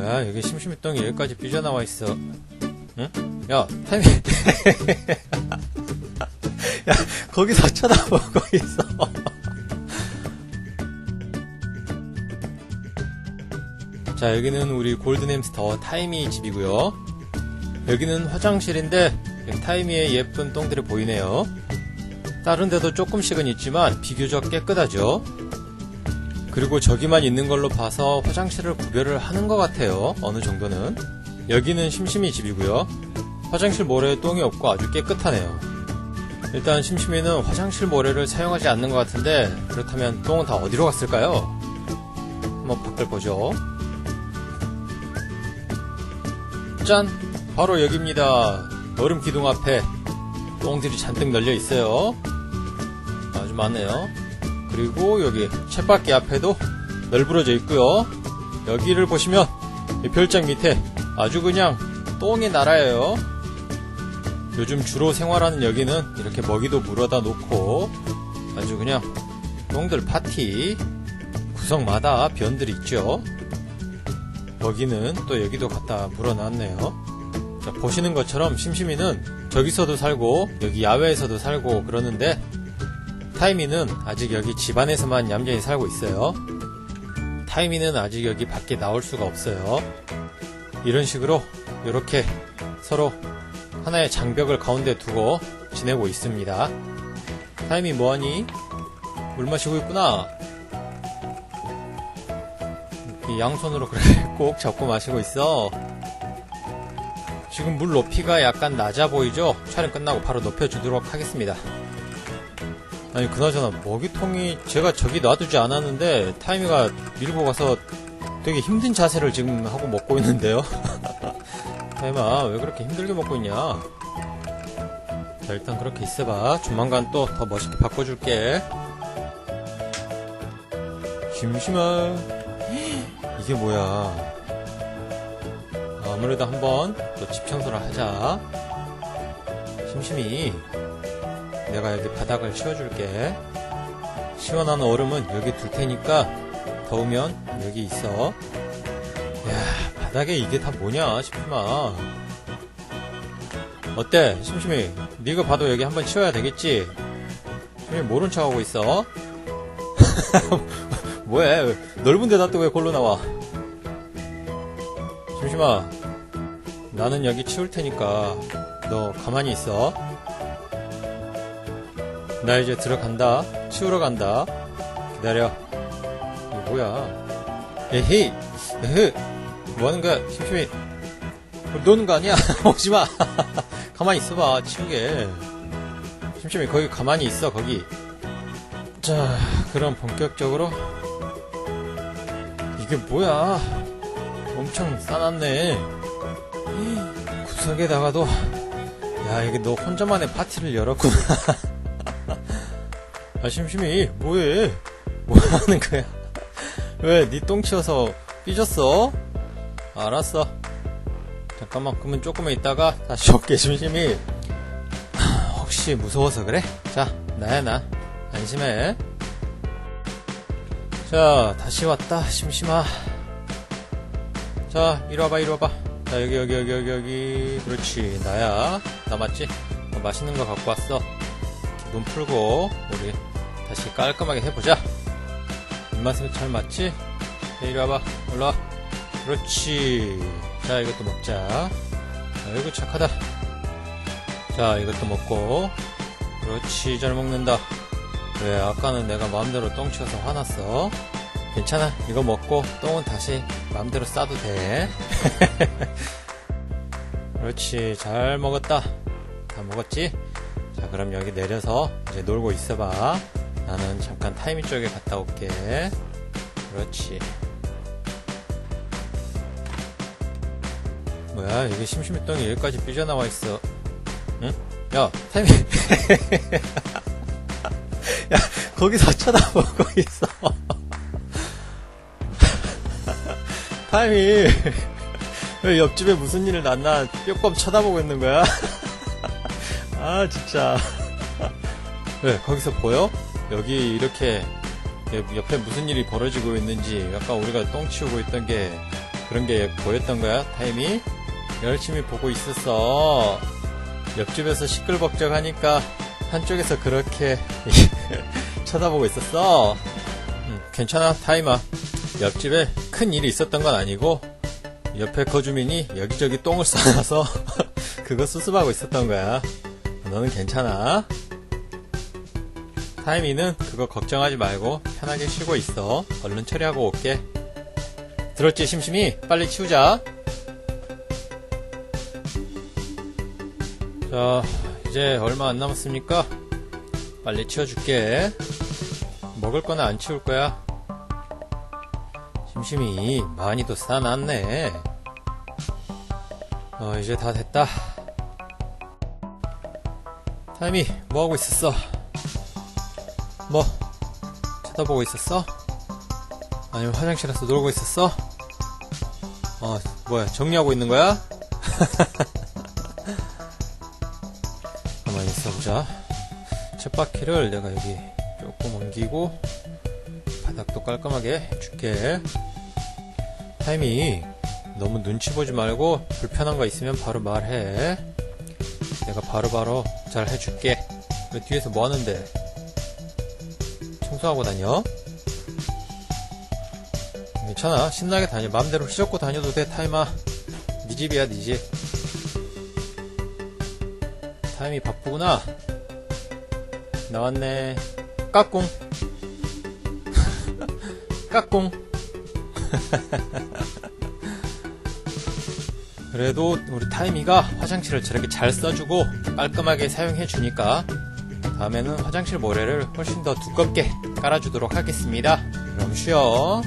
뭐야. 여기 심심이똥이 여기까지 삐져나와 있어. 응? 야 타이밍 야 거기서 쳐다보고 있어. 자 여기는 우리 골든햄스터 타이미 집이고요. 여기는 화장실인데 타이미의 예쁜 똥들이 보이네요. 다른 데도 조금씩은 있지만 비교적 깨끗하죠 그리고 저기만 있는 걸로 봐서 화장실을 구별을 하는 것 같아요. 어느 정도는. 여기는 심심이 집이고요. 화장실 모래에 똥이 없고 아주 깨끗하네요. 일단 심심이는 화장실 모래를 사용하지 않는 것 같은데 그렇다면 똥은 다 어디로 갔을까요? 한번 밖을 보죠. 짠! 바로 여기입니다. 얼음 기둥 앞에 똥들이 잔뜩 널려 있어요. 아주 많네요. 그리고 여기 쳇바퀴 앞에도 널브러져 있고요. 여기를 보시면 이 별장 밑에 아주 그냥 똥의 나라예요. 요즘 주로 생활하는 여기는 이렇게 먹이도 물어다 놓고 아주 그냥 똥들 파티 구석마다 변들이 있죠. 여기는 또 여기도 갖다 물어놨네요. 자, 보시는 것처럼 심심이는 저기서도 살고 여기 야외에서도 살고 그러는데 타이미는 아직 여기 집안에서만 얌전히 살고 있어요. 타이미는 아직 여기 밖에 나올 수가 없어요. 이런 식으로 이렇게 서로 하나의 장벽을 가운데 두고 지내고 있습니다. 타이미 뭐하니? 물 마시고 있구나. 이 양손으로 그래 꼭 잡고 마시고 있어. 지금 물 높이가 약간 낮아 보이죠? 촬영 끝나고 바로 높여주도록 하겠습니다. 아니 그나저나 먹이통이 제가 저기 놔두지 않았는데 타이미가 밀고 가서 되게 힘든 자세를 지금 하고 먹고 있는데요. 타이마 왜 그렇게 힘들게 먹고 있냐? 자 일단 그렇게 있어봐. 조만간 또 더 멋있게 바꿔줄게. 심심하 이게 뭐야? 아무래도 한번 또 집 청소를 하자. 심심이 내가 여기 바닥을 치워줄게. 시원한 얼음은 여기 둘 테니까 더우면 여기 있어. 야, 바닥에 이게 다 뭐냐, 심심아. 어때, 심심이? 네가 봐도 여기 한번 치워야 되겠지? 심심이 모른 척하고 있어. 뭐해? 넓은 데다 또 왜 골로 나와? 심심아, 나는 여기 치울 테니까 너 가만히 있어. 나 이제 들어간다. 치우러 간다. 기다려. 이거 뭐야? 에헤이! 에헤! 뭐 하는 거야? 심심해. 노는 거 아니야? 오지 마! 가만히 있어봐. 치우게. 심심해. 거기 가만히 있어, 거기. 자, 그럼 본격적으로. 이게 뭐야? 엄청 싸놨네. 구석에다가도, 야, 이게 너 혼자만의 파티를 열었구나. 아 심심이 뭐해? 뭐 하는 거야? 왜 니 똥 치워서 삐졌어? 알았어. 잠깐만 그러면 조금만 있다가 다시 올게 심심이 혹시 무서워서 그래? 자 나야 나. 안심해. 자 다시 왔다 심심아. 자 이리 와봐 이리 와봐. 자 여기 여기 여기 여기 여기. 그렇지 나야. 나 맞지? 어, 맛있는 거 갖고 왔어. 기분 풀고 우리 다시 깔끔하게 해보자. 입맛에 잘 맞지? 이리 와봐. 올라와. 그렇지. 자, 이것도 먹자. 아이고, 착하다. 자, 이것도 먹고. 그렇지, 잘 먹는다. 왜, 아까는 내가 마음대로 똥 치워서 화났어? 괜찮아. 이거 먹고 똥은 다시 마음대로 싸도 돼. 그렇지, 잘 먹었다. 다 먹었지? 자, 그럼 여기 내려서 이제 놀고 있어봐. 나는 잠깐 타이밍 쪽에 갔다 올게. 그렇지. 뭐야, 여기 심심했더니 여기까지 삐져나와 있어. 응? 야, 타이밍. 야, 거기서 쳐다보고 있어. 타이밍. 왜 옆집에 무슨 일을 났나 뼈껌 쳐다보고 있는 거야? 아, 진짜. 왜, 거기서 보여? 여기 이렇게 옆에 무슨 일이 벌어지고 있는지 아까 우리가 똥 치우고 있던 게 그런 게 보였던 거야, 타임이? 열심히 보고 있었어. 옆집에서 시끌벅적 하니까 한쪽에서 그렇게 쳐다보고 있었어. 음, 괜찮아, 타임아. 옆집에 큰 일이 있었던 건 아니고, 옆에 거주민이 여기저기 똥을 싸놔서 그거 수습하고 있었던 거야. 너는 괜찮아. 타이미는 그거 걱정하지 말고 편하게 쉬고 있어. 얼른 처리하고 올게. 들었지, 심심이? 빨리 치우자. 자, 이제 얼마 안 남았으니까 빨리 치워줄게. 먹을 거는 안 치울 거야. 심심이 많이도 싸놨네. 어, 이제 다 됐다. 타이미, 뭐하고 있었어? 뭐, 쳐다보고 있었어? 아니면 화장실에서 놀고 있었어? 어, 뭐야, 정리하고 있는 거야? 가만히 있어보자. 쳇바퀴를 내가 여기 조금 옮기고, 바닥도 깔끔하게 해줄게. 타이미, 너무 눈치 보지 말고, 불편한 거 있으면 바로 말해. 내가 바로바로 잘 해줄게. 왜 뒤에서 뭐 하는데? 청소하고 다녀? 괜찮아. 신나게 다녀. 마음대로 휘젓고 다녀도 돼, 타임아. 네 집이야, 네 집. 타임이 바쁘구나. 나왔네. 까꿍. 까꿍. 그래도 우리 타이미가 화장실을 저렇게 잘 써주고 깔끔하게 사용해주니까 다음에는 화장실 모래를 훨씬 더 두껍게 깔아주도록 하겠습니다. 그럼 쉬어.